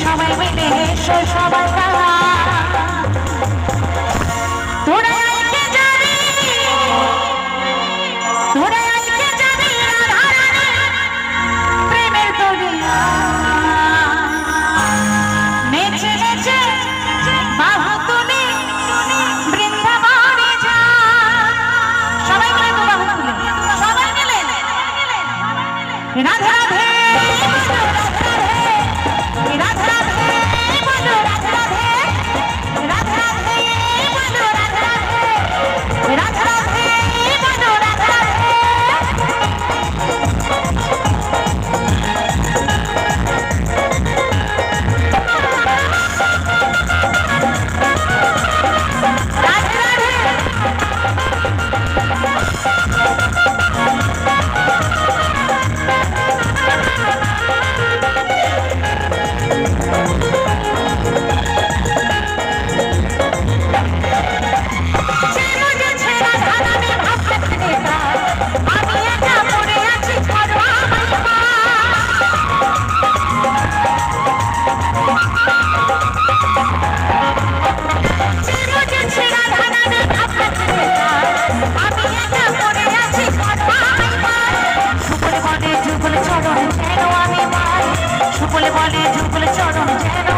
সবাই মিলে এসো সবাই যুগল বলে যুগল চরণ যেন